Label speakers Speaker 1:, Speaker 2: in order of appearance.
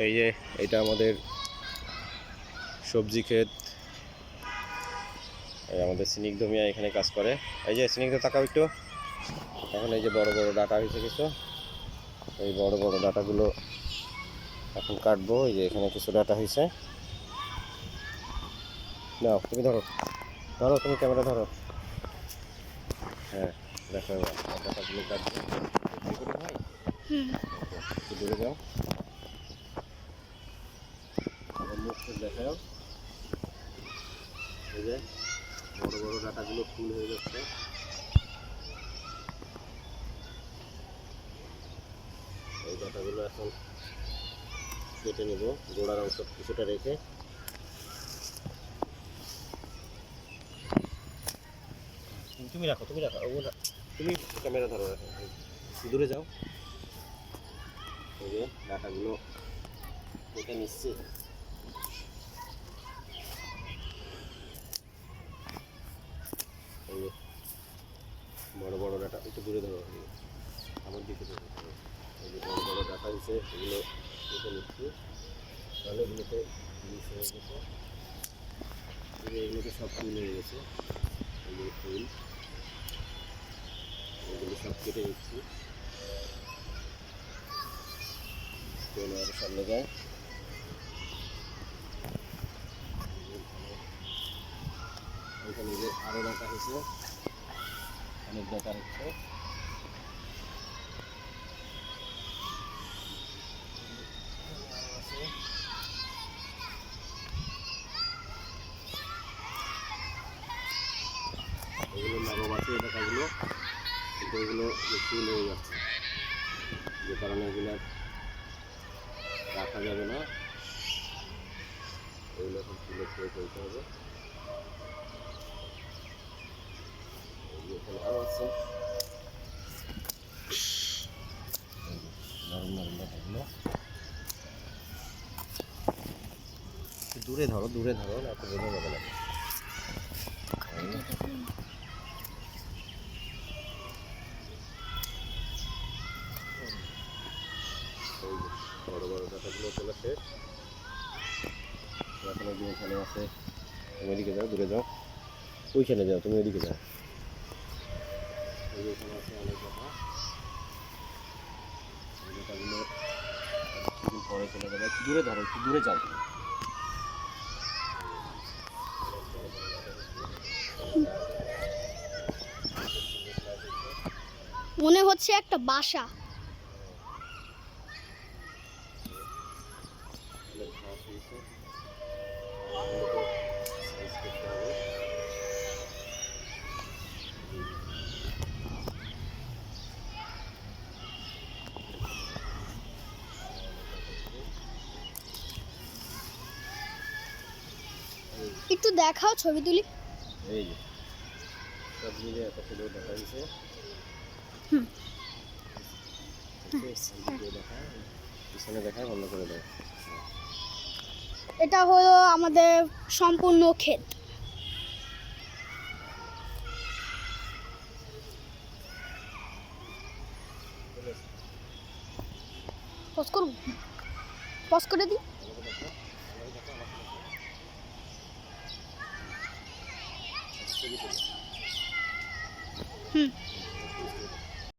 Speaker 1: এই যে এটা আমাদের সবজি ক্ষেত। এই আমাদের স্নিগ্ধ মিয়া এখানে কাজ করে। এই যে স্নিগ্ধ তাকাও একটু। এখন এই যে বড় বড় ডাটা হয়েছে কিছু। এই বড় বড় ডাটাগুলো এখন কাটবো। এই যে এখানে কিছু ডাটা হয়েছে। নাও তুমি ধরো। ধরো তুমি ক্যামেরা ধরো। হ্যাঁ দেখো ডাটাগুলো কাটবো। দূরে যাও। দেখাও এই যে বড় বড় ডাটাগুলো ফুল হয়ে যাচ্ছে। এই ডাটাগুলো এখন কেটে নেব। গোড়ার অংশ কিছুটা রেখে। তুমি রাখো তুমি রাখো তুমি ক্যামেরা ধরো দূরে যাও। যে ডাটাগুলো কেটে নিচ্ছি এই যে বড় বড় ডাটা একটু দূরে ধরো আমার দিকে ধরো। এই বড় বড় ডাটা দিছে, এগুলো কেটে নিচ্ছি। তাহলে এগুলোতে মিক্স হয়ে গেছে। এই এগুলোতে সব ফুল হয়ে গেছে। এগুলো ফুল এগুলো সব কেটে নিচ্ছি। সামনে যায় এখানে যে আরও ডাটা হয়েছে। ডাটা হচ্ছে। এগুলো নরম আছে এই হয়ে যাচ্ছে। যে কারণে এগুলো রাখা যাবে না। এগুলো এখন তুলে খেয়ে ফেলতে হবে এই যে এখানে আরও আছে নরম নরম দেখাগুলো দূরে ধরো দূরে ধরো, না তো বোঝা যাবে না। বড় বড় আছে, তুমি এদিকে যাও, দূরে যাও। ওইখানে যাও, তুমি ওইদিকে যাও। যাবে একটু দূরে ধরো একটু দূরে যাও
Speaker 2: মনে হচ্ছে একটা বাসা
Speaker 1: অনেক ঘাস হয়েছে এগুলোকে সাইজ করতে হবে
Speaker 2: একটু দেখাও ছবি তুলি।
Speaker 1: এই যে সব মিলে দেখা দিছে।
Speaker 2: হুম।
Speaker 1: পিছনে দেখায় বন্ধ করে দেয়।
Speaker 2: এটা হলো আমাদের সম্পূর্ণ ক্ষেত। পজ পজ করে দিই। হুম